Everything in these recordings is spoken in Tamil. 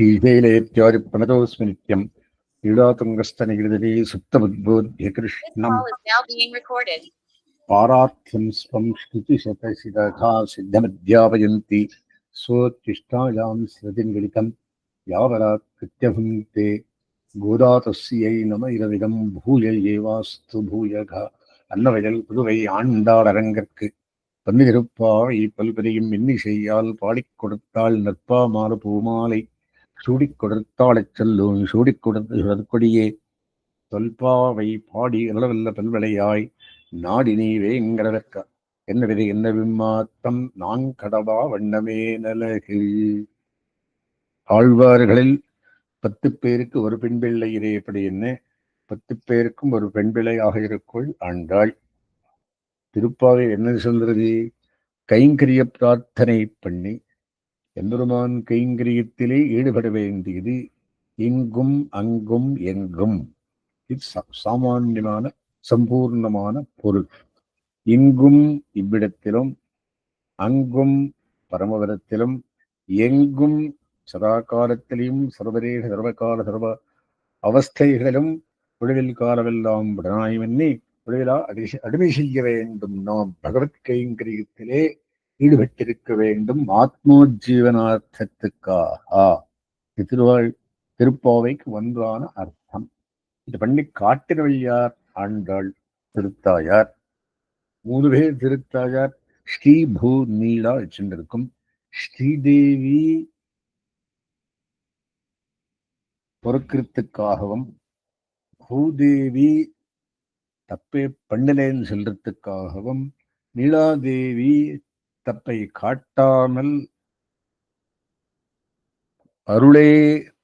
ശ്രീശൈലേ ജ്യോതിപ്രണതോസ്മി നിത്യം പീഡാതുംഗസ്ഥനഗിരിതലേ സുപ്തമുദ്ബോധ്യ കൃഷ്ണം പാരാർത്ഥ്യം സ്വം ശ്രുതിശതശിരഥാ സിദ്ധമധ്യാപയന്തി സ്വോച്ഛിഷ്ടായാം ശ്രതിംഗളിതം യാവരാത് കൃത്യഭുങ്ക്തേ ഗോദാതസ്യൈ നമൈരവിതം ഭൂയയേവാസ്തു ഭൂയഘ அன்னவையல் புதுவை ஆண்டாள் அரங்கற்கு பன்னிருப்பாய் பல்பெரியும் இன்னிசையால் பாடிக் கொடுத்தாள் நற்பாமாறு பூமாலை சூடிக் கொடுத்தாளைச் செல்லும் சூடிக் கொடுத்த சுடற்கொடியே. தொல்பாவை பாடி அளவல்ல பல்வளையாய் நாடினி வேங்கடவர்க்க என்ன விதை என்ன விம்மாத்தம் நான் கடவா வண்ணமே நலகு ஆழ்வார்களில் பத்து பேருக்கு ஒரு பெண் பிள்ளை இறையப்படி எப்படி என்ன? பத்து பேருக்கும் ஒரு பெண் பிள்ளையாக இருக்குள் ஆண்டாள். திருப்பாவை என்ன சொல்றது? கைங்கரிய பிரார்த்தனை பண்ணி எம்பெருமான் கைங்கரியத்திலே ஈடுபட வேண்டியது இங்கும் அங்கும் எங்கும் இது சாமான்யமான சம்பூர்ணமான பொருள். இங்கும் இவ்விடத்திலும் அங்கும் பரமபுரத்திலும் எங்கும் சதாகாலத்திலையும் சர்வதேச சர்வகால சர்வ அவஸ்தைகளிலும் விடுவில் காலமெல்லாம் விடனாய்மன்னி விடுவிலா அடி அடிமை செய்ய வேண்டும். நாம் பகவத் கைங்கரியத்திலே ஈடுபட்டிருக்க வேண்டும். ஆத்மோஜீவனார்த்தத்துக்காக? திருவாள் திருப்பாவைக்கு ஒன்றான அர்த்தம். இது பண்ணி காட்டினவள் ஆண்டாள் திருத்தாயார். மூணு பேர் திருத்தாயார் ஸ்ரீ பூ நீலா வச்சுருக்கும் ஸ்ரீதேவி பொறுக்கிறதுக்காகவும் பூதேவி தப்பே பண்ணலேன்னு சொல்றதுக்காகவும் நீலாதேவி தப்பை காட்டாமல் அருளே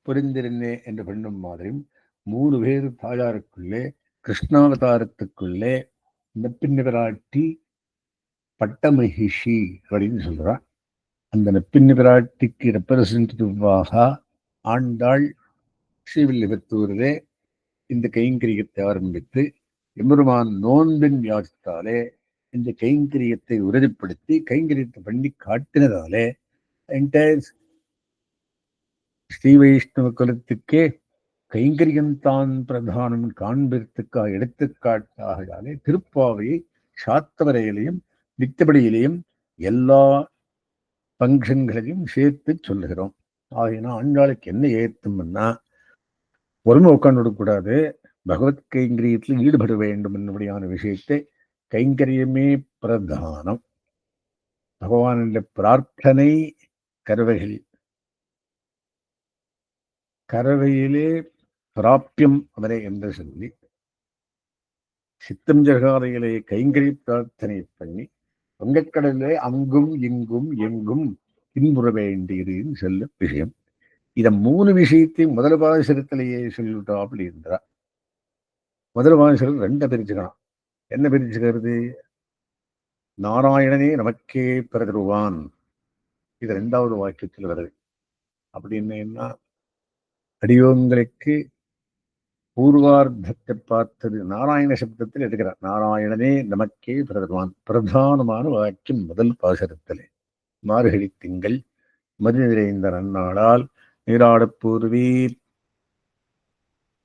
புரிந்திருந்தே என்று பண்ணும் மாதிரியும் மூணு பேர் தாயாருக்குள்ளே கிருஷ்ணாவதாரத்துக்குள்ளே நெப்பின் பட்ட மகிஷி அப்படின்னு சொல்றா. அந்த நெப்பின் பிராட்டிக்கு ரெப்ரசன்டேட்டிவாக ஆண்டாள் ஸ்ரீவில்லிபுத்தூரிலே இந்த கைங்கரியத்தை ஆரம்பித்து எம்பெருமான் நோன்பின் வியாதித்தாலே இந்த கைங்கரியத்தை உறுதிப்படுத்தி கைங்கரியத்தை பண்ணி காட்டினதாலே என்டையர் ஸ்ரீ வைஷ்ணவ குலத்துக்கே கைங்கரியம்தான் பிரதானம் காண்பிற்காக எடுத்துக்காட்டாகவே திருப்பாவையை சாத்தவரையிலையும் நித்தபடியிலையும் எல்லா பங்கன்களையும் சேர்த்து சொல்லுகிறோம். ஆகினா ஆண்டாளுக்கு என்ன ஏத்தும்னா பொறுமை உட்காந்து விடக்கூடாது. பகவத் கைங்கரியத்தில் ஈடுபட வேண்டும் என்னபடியான விஷயத்தை கைங்கரியமே பிரதானம். பகவானுடைய பிரார்த்தனை கருவைகளில் கருவையிலே பிராப்பியம் அவரை என்று சொல்லி சித்தம் ஜகாதையிலே கைங்கரி பிரார்த்தனை பண்ணி வங்கக்கடலிலே அங்கும் இங்கும் எங்கும் பின்புற வேண்டியதுன்னு சொல்ல விஷயம். இத மூணு விஷயத்தையும் முதல் பாசுரத்திலேயே சொல்லிவிட்டா அப்படி இருந்தா முதல் பாசுரம் ரெண்டை பிரிச்சுக்கலாம் என்ன பிரிஞ்சுகிறது? நாராயணனே நமக்கே பிறதருவான். இது ரெண்டாவது வாக்கியத்தில் வருது. அப்படின்னா அடியோங்களுக்கு பூர்வார்த்தத்தை பார்த்தது. நாராயண சப்தத்தில் எடுக்கிறார். நாராயணனே நமக்கே பிரதமான் பிரதானமான வாக்கியம் முதல் பாசரத்திலே. மார்கழி திங்கள் மது நிறைந்த நன்னாளால் நீராடப் பூர்வீர்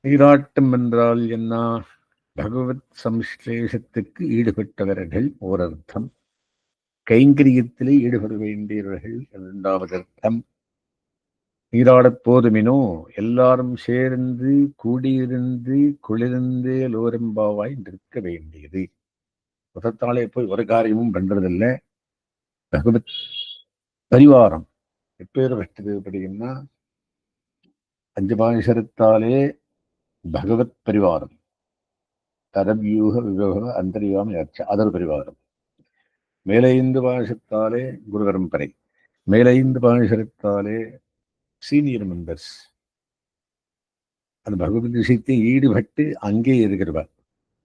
நீராட்டம் என்றால் என்ன? பகவத் சம்ஸ்லேஷத்துக்கு ஈடுபட்டவர்கள் ஓர் அர்த்தம் கைங்கரியத்திலே ஈடுபட வேண்டியவர்கள் இரண்டாவது அர்த்தம் நீராடப் போதுமினோ எல்லாரும் சேர்ந்து கூடியிருந்து குளிர்ந்து லோரம்பாவாய் நிற்க வேண்டியது. முதத்தாலே போய் ஒரு காரியமும் பண்றதில்ல. பகவத் பரிவாரம். எப்பேர் பெற்றது அப்படின்னா அஞ்சு பாயசரத்தாலே பகவத் பரிவாரம். தரவியூக விவோக அந்தரியாம அர்ச்ச அதர் பரிவாரம் மேலைந்து பாஷத்தாலே குரு பரம்பரை மேலைந்து பாஷத்தாலே சீனியர் மெம்பர்ஸ் அந்த பகவத் விஷயத்தை ஈடுபட்டு அங்கே இருக்கிறவா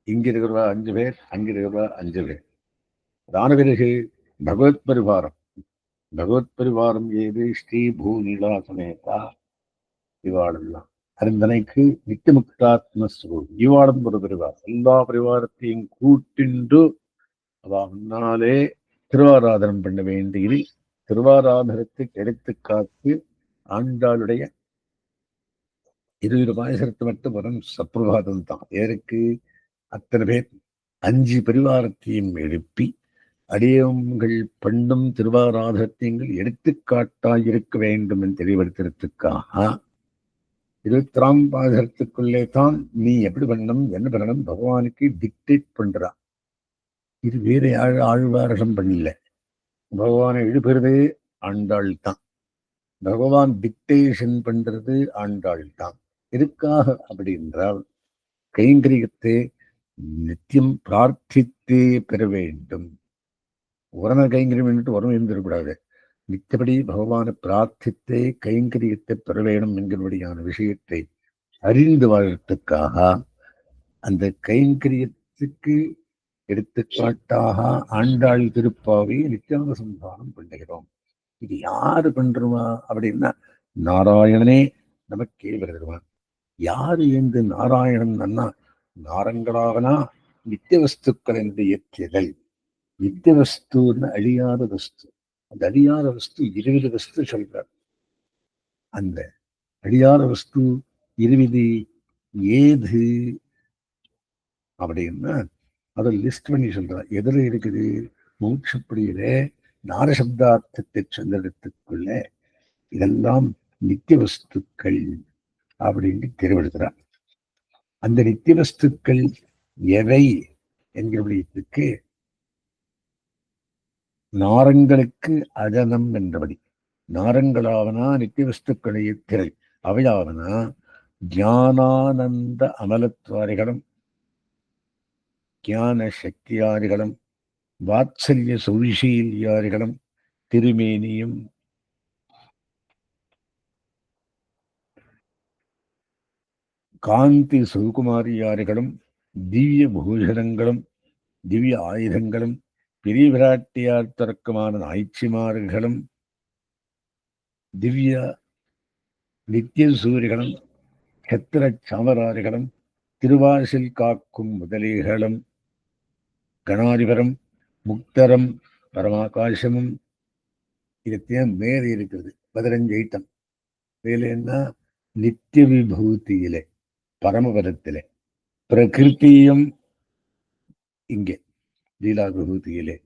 இங்க இருக்கிறவா அஞ்சு பேர் அங்கே இருக்கிறவா அஞ்சு பேர். அதான பிறகு பகவத் பரிவாரம். பகவத் பரிவாரம் ஏது? ஸ்ரீ பூநிலா சமேதா. இவாளெல்லாம் அறிந்தனைக்கு நித்தியமுக்தாத்மஸ்வரூபம் இவாளும் ஒரு பரிவார் எல்லா பரிவாரத்தையும் கூட்டின்று அவ முன்னாலே திருவாராதனம் பண்ண வேண்டியது திருவாராதனத்துக்கு எடுத்துக்காட்டு ஆண்டாளுடைய இருபது பாயசரத்து மட்டும் வரும் சப்ரபாதம் தான். ஏருக்கு அத்தனை பேர் அஞ்சு பரிவாரத்தையும் எழுப்பி அடியவங்கள் பண்ணும் திருவாராதத்தையும் எடுத்துக்காட்டாய் இருக்க வேண்டும் என்று தெளிவடுத்துறதுக்காக இருபத்தாம் பாதத்துக்குள்ளே தான் நீ எப்படி பண்ணணும் என்ன பண்ணணும் பகவானுக்கு டிக்டேட் பண்றா. இது வேற ஆழ் ஆழ்வாரகம் பண்ணல. பகவானை எழுப்புறதே ஆண்டாள் தான் பகவான் டிக்டேஷன் பண்றது ஆண்டாள் தான் எதுக்காக அப்படி என்றால் கைங்கரியத்தை நித்தியம் பிரார்த்தித்தே பெற வேண்டும். உரண கைங்கரியம் என்று உரம் இருந்திருக்கூடாது மித்தபடி பகவானை பிரார்த்தித்தே கைங்கரியத்தை பெற வேணும் என்கிறபடியான விஷயத்தை அறிந்து வாழ்றதுக்காக அந்த கைங்கரியத்துக்கு எடுத்துக்காட்டாக ஆண்டாள் திருப்பாவை நித்தியான சந்தானம் பண்ணுகிறோம். இது யாரு பண்றவா அப்படின்னா நாராயணனே நமக்கே வருவான் யாரு என்று நாராயணன் அண்ணா நாரங்களாவனா நித்திய வஸ்துக்கள் என்று இயற்றியதல் நித்திய வஸ்துன்னு அழியாத வஸ்து. அந்த அழியாத வஸ்து இருபது வஸ்து சொல்றார். அந்த அழியாத வஸ்து இருபது ஏது? அப்படின்னா அதை லிஸ்ட் பண்ணி சொல்றார். எதுல இருக்குது மோட்சப்படியில நாரசப்தார்த்தத்தை சந்திரத்துக்குள்ள இதெல்லாம் நித்திய வஸ்துக்கள் அப்படின்னு தெரிவெடுக்கிறார் அந்த நித்திய வஸ்துக்கள் எவை என்கிறபடியத்துக்கு நாரங்களுக்கு அஜனம் என்றபடி நாரங்களாவனா நித்திய வஸ்துக்களை திரை அவையாவனா ஞானானந்த அமலத்வாரிகளும் ஞான சக்தியாரிகளும் வாத்சல்ய சௌஷீல்யாரிகளும் திருமேனியும் காந்தி சுகுமாரியாரிகளும் திவ்ய பூஷணங்களும் திவ்ய ஆயுதங்களும் பிரிவிராட்டியார் தொடக்கமான தர்க்கமான நாய்ச்சிமார்களும் திவ்ய நித்திய சூரிகளும் சத்திர திருவாசில் காக்கும் முதலிகளும் கணாதிபரம் முக்தரம் பரமாகாசமும் இதுத்தையும் மேலே இருக்கிறது. பதினஞ்சு ஐட்டம். மேலே நித்திய விபூதியிலே பரமபதத்திலே பிரகிருத்தியும் இங்கே. லீலா விபூதியிலே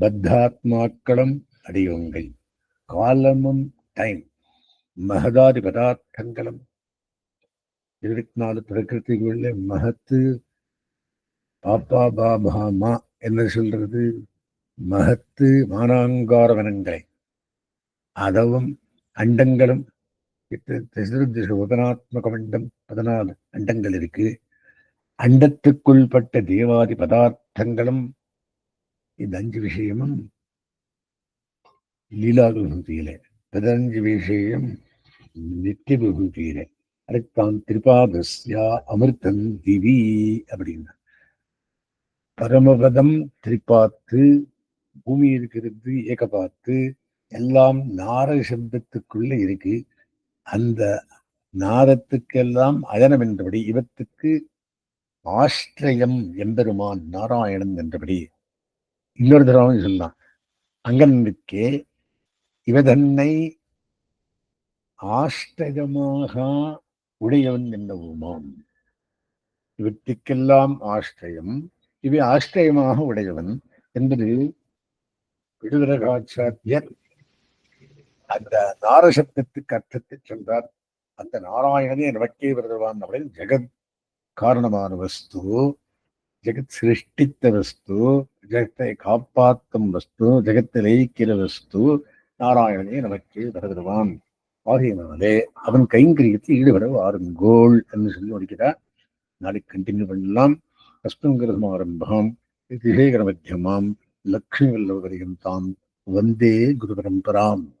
பத்தாத்மாக்களும் அடியோங்கள் காலமும் டைம். மகதாதி பதார்த்தங்களும். இருபத்தி நாலு பிரகிருதிக்குள்ள மகத்து பாப்பா பாபா மா என்ன சொல்றது மகத்து மானாங்காரவனங்களை. அதவும் அண்டங்களும். உபனாத்மக மண்டம் பதினாலு அண்டங்கள் இருக்கு. அண்டத்துக்குள்பட்ட தேவாதி பதார்த்தங்களும் இந்த அஞ்சு விஷயமும் லீலா விபூதியிலே. பதினஞ்சு விஷயம் நித்திய விபூதியிலே. அதுதான் திரிபாதஸ்யா அமிர்தம் திவி அப்படின்னா. பரமபதம் திரிபாத்து பூமி இருக்கிறது ஏகபாத்து எல்லாம் நார சப்தத்துக்குள்ள இருக்கு. அந்த நாதத்துக்கெல்லாம் அயனம் என்றபடி இவத்துக்கு ஆஷ்டிரயம் எம்பெருமான் நாராயணன் என்றபடி இன்னொரு தடவை சொல்லலாம். அங்கனுக்கு இவதன்னை ஆஷ்டகமாக உடையவன் என்னவுமாம் இவற்றுக்கெல்லாம் ஆஷ்டயம் இவை ஆஷ்டயமாக உடையவன் என்பது விடுதரகாச்சாரியர் அந்த நாரசப்தத்துக்கு அர்த்தத்தை சொல்றார். அந்த நாராயணனே நமக்கே விரதவான். அப்படின்னு ஜெகத் காரணமான வஸ்து. ஜெகத் சிருஷ்டித்த வஸ்து ஜெகத்தை காப்பாற்றும் வஸ்து ஜெகத்தை லயிக்கிற வஸ்து நாராயணனே நமக்கு விரதவான் ஆகியனாலே அவன் கைங்கரியத்தில் ஈடுபட வாருங்கோள் என்று சொல்லி முடிக்கிறார். நாளைக்கு கண்டினியூ பண்ணலாம். அஸ்மங்கிரதம் ஆரம்பம். திசேகர மத்தியமாம் லக்ஷ்மி வல்லவ தாம். வந்தே குரு பரம்பராம்.